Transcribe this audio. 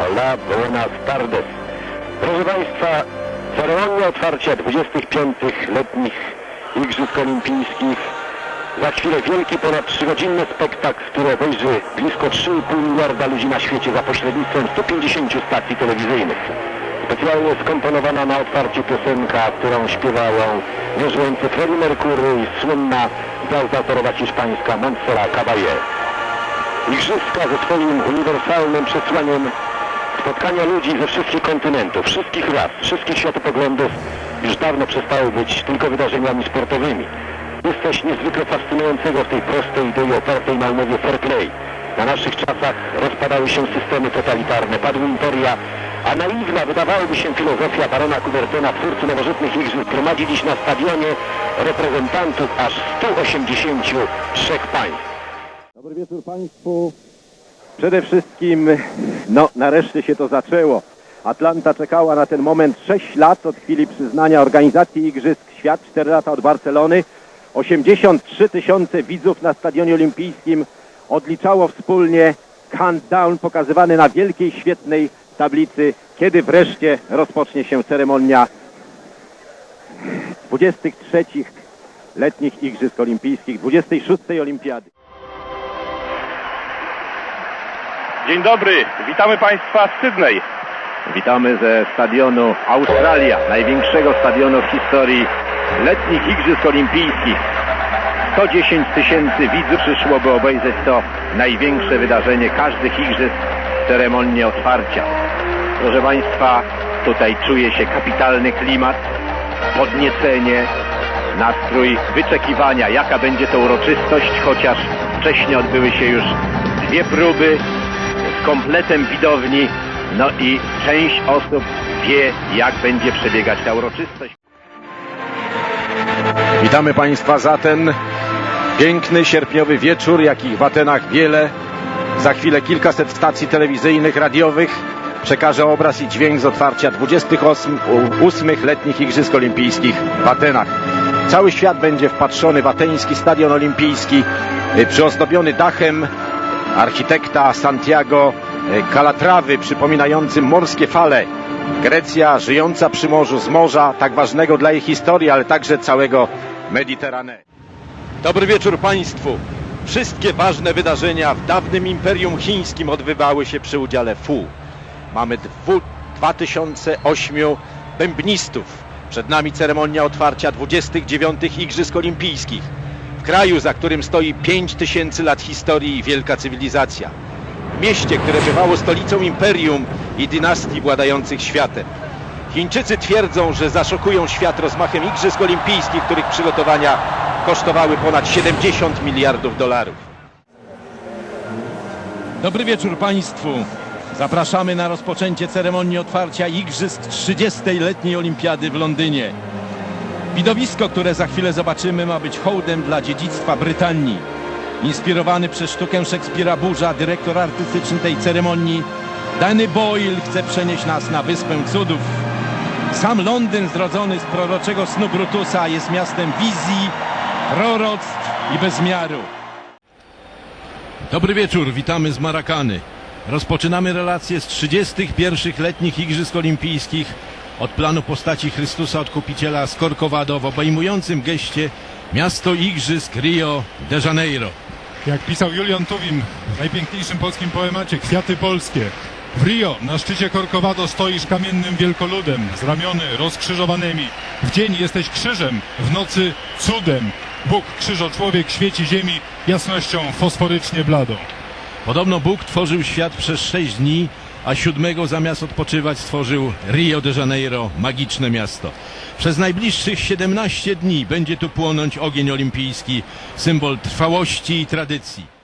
Hola, buenas tardes. Proszę Państwa, ceremonia otwarcia 25. letnich Igrzysk Olimpijskich. Za chwilę wielki, ponad 3-godzinny spektakl, który obejrzy blisko 3,5 miliarda ludzi na świecie za pośrednictwem 150 stacji telewizyjnych. Specjalnie skomponowana na otwarciu piosenka, którą śpiewają wierzęce Freddie Mercury i słynna gwiazda hiszpańska Montserrat Caballé. Igrzyska ze swoim uniwersalnym przesłaniem spotkania ludzi ze wszystkich kontynentów, wszystkich ras, wszystkich światopoglądów już dawno przestały być tylko wydarzeniami sportowymi. Jest coś niezwykle fascynującego w tej prostej idei opartej na umowie fair play. Na naszych czasach rozpadały się systemy totalitarne, padły imperia, a naiwna wydawałoby się filozofia barona Coubertona, twórcy nowożytnych igrzysk, gromadzi dziś na stadionie reprezentantów aż 183 państw. Dobry wieczór Państwu. Przede wszystkim, no nareszcie się to zaczęło. Atlanta czekała na ten moment 6 lat od chwili przyznania organizacji Igrzysk Świat, 4 lata od Barcelony. 83 tysiące widzów na Stadionie Olimpijskim odliczało wspólnie countdown pokazywany na wielkiej, świetnej tablicy, kiedy wreszcie rozpocznie się ceremonia 23 letnich Igrzysk Olimpijskich, 26 Olimpiady. Dzień dobry, witamy Państwa z Sydney. Witamy ze stadionu Australia, największego stadionu w historii letnich Igrzysk Olimpijskich. 110 tysięcy widzów przyszło, by obejrzeć to największe wydarzenie każdych Igrzysk, ceremonię otwarcia. Proszę Państwa, tutaj czuje się kapitalny klimat, podniecenie, nastrój wyczekiwania, jaka będzie to uroczystość, chociaż wcześniej odbyły się już dwie próby kompletem widowni, no i część osób wie, jak będzie przebiegać ta uroczystość. Witamy Państwa za ten piękny sierpniowy wieczór, jakich w Atenach wiele. Za chwilę kilkaset stacji telewizyjnych, radiowych przekaże obraz i dźwięk z otwarcia 28 ósmych letnich Igrzysk Olimpijskich w Atenach. Cały świat będzie wpatrzony w ateński stadion olimpijski, y, przyozdobiony dachem architekta Santiago y, Calatrawy, przypominającym morskie fale. Grecja żyjąca przy morzu, z morza, tak ważnego dla jej historii, ale także całego Mediterranea. Dobry wieczór Państwu. Wszystkie ważne wydarzenia w dawnym Imperium Chińskim odbywały się przy udziale Fu. Mamy dwu, 2008 bębnistów. Przed nami ceremonia otwarcia 29 Igrzysk Olimpijskich. Kraju, za którym stoi 5000 lat historii i wielka cywilizacja. Mieście, które bywało stolicą imperium i dynastii władających światem. Chińczycy twierdzą, że zaszokują świat rozmachem Igrzysk Olimpijskich, których przygotowania kosztowały ponad 70 miliardów dolarów. Dobry wieczór Państwu. Zapraszamy na rozpoczęcie ceremonii otwarcia Igrzysk 30. letniej Olimpiady w Londynie. Widowisko, które za chwilę zobaczymy, ma być hołdem dla dziedzictwa Brytanii. Inspirowany przez sztukę Szekspira Burza, dyrektor artystyczny tej ceremonii, Danny Boyle chce przenieść nas na Wyspę Cudów. Sam Londyn, zrodzony z proroczego snu Brutusa, jest miastem wizji, proroctw i bezmiaru. Dobry wieczór, witamy z Marakany. Rozpoczynamy relacje z 31 letnich Igrzysk Olimpijskich od planu postaci Chrystusa Odkupiciela z Corcovado w obejmującym geście miasto Igrzysk Rio de Janeiro. Jak pisał Julian Tuwim w najpiękniejszym polskim poemacie Kwiaty Polskie. W Rio na szczycie Corcovado stoisz kamiennym wielkoludem, zramiony rozkrzyżowanymi. W dzień jesteś krzyżem, w nocy cudem. Bóg krzyżo człowiek świeci ziemi jasnością fosforycznie bladą. Podobno Bóg tworzył świat przez sześć dni, a siódmego zamiast odpoczywać stworzył Rio de Janeiro, magiczne miasto. Przez najbliższych 17 dni będzie tu płonąć ogień olimpijski, symbol trwałości i tradycji.